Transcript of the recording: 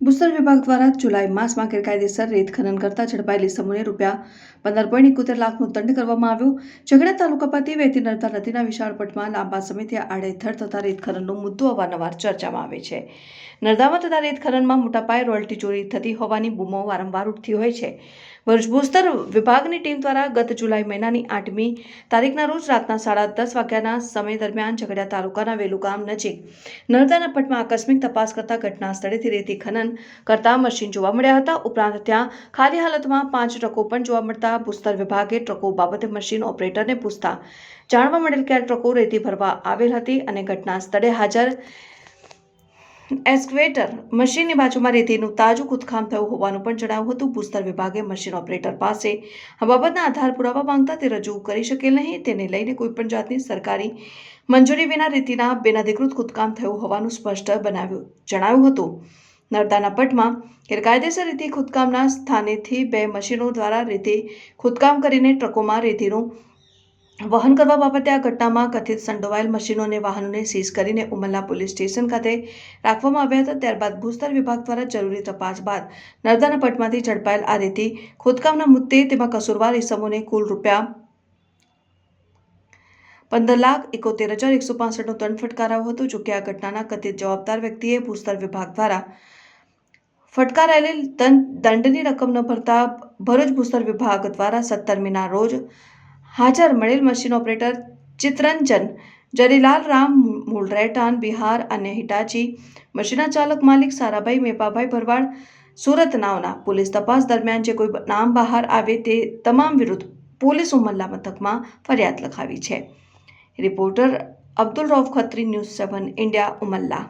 ભૂસ્તર વિભાગ દ્વારા જુલાઈ માસમાં ગેરકાયદેસર રેત ખનન કરતા ઝડપાયેલી સમૂહને રૂપિયા પંદર પોઈન્ટ એકોતેર લાખનું દંડ કરવામાં આવ્યો. ઝઘડા તાલુકા પરથી વહેતી નર્મદા નદીના વિશાળ પટમાં લાંબા સમયથી આડેધડ થતા રેત ખનનનો મુદ્દો અવારનવાર ચર્ચામાં આવે છે. નર્મદામાં થતા રેત ખનનમાં મોટા પાયે રોયલ્ટી ચોરી થતી હોવાની બૂમો વારંવાર ઉઠતી હોય છે. ભૂસ્તર વિભાગની ટીમ દ્વારા ગત જુલાઈ મહિનાની આઠમી તારીખના રોજ રાતના સાડા દસ વાગ્યાના સમય દરમિયાન ઝઘડા તાલુકાના વેલુગામ નજીક નર્મદાના પટમાં આકસ્મિક તપાસ કરતા ઘટના સ્થળેથી રેતી ખનન કરતા મશીન જોવા મળ્યા હતા. ઉપરાંત ત્યાં ખાલી હાલતમાં પાંચ ટ્રકો પણ જોવા મળતા. ભૂસ્તર વિભાગે ટ્રકો બાબતે મશીન ઓપરેટરને પૂછતા જાણવા મળેલ કે આ ટ્રકો રેતી ભરવા આવેલ હતી અને ઘટના સ્થળે હાજર એસ્કવેટર મશીનની બાજુમાં રેતીનું તાજું ખુદખામ થયું હોવાનું પણ જણાવ્યું હતું. ભૂસ્તર વિભાગે મશીન ઓપરેટર પાસે આ બાબતના આધાર પુરાવા માંગતા તે રજૂ કરી શકેલ નહીં. તેને લઈને કોઈપણ જાતની સરકારી મંજૂરી વિના રેતીના બિનઅધિકૃત ખુદકામ થયું હોવાનું સ્પષ્ટ બનાવ્યું જણાવ્યું હતું. નર્મદાના પટમાં ગેરકાયદેસર રીતે ખોદકામના સ્થાનેથી બે મશીનો દ્વારા રેતી ખોદકામ કરીને ટ્રકોમાં રેતીનું વહન કરવા બાબતે આ ઘટનામાં કથિત સંડોવાયેલ મશીનો અને વાહનોને સીઝ કરીને ઉમરલા પોલીસ સ્ટેશન ખાતે રાખવામાં આવ્યા હતા. ત્યારબાદ ભૂસ્તર વિભાગ દ્વારા જરૂરી તપાસ બાદ નર્મદાના પટમાંથી ઝડપાયેલ આ રેતી ખોદકામના મુદ્દે તેમાં કસૂરવાર ઇસમોને કુલ રૂપિયા પંદર લાખ એકોતેર હજાર એકસો પાસઠનો દંડ ફટકારાયો હતો જોકે આ ઘટનાના કથિત જવાબદાર વ્યક્તિએ ભૂસ્તર વિભાગ દ્વારા ફટકારાયેલી દંડની રકમ ન ભરતા ભરૂચ ભૂસ્તર વિભાગ દ્વારા સત્તરમીના રોજ હાજર મળેલ મશીન ઓપરેટર ચિત્રંજન, જરીલાલ રામ મૂળ રહેઠાણ બિહાર અને હિટાચી મશીના ચાલક માલિક સારાભાઈ મેપાભાઈ ભરવાડ સુરત નાવના પોલીસ તપાસ દરમિયાન જે કોઈ નામ બહાર આવે તે તમામ વિરુદ્ધ પોલીસ ઉમરલા મથકમાં ફરિયાદ લખાવી છે. Reporter Abdul Rauf Khatri news seven India Umalla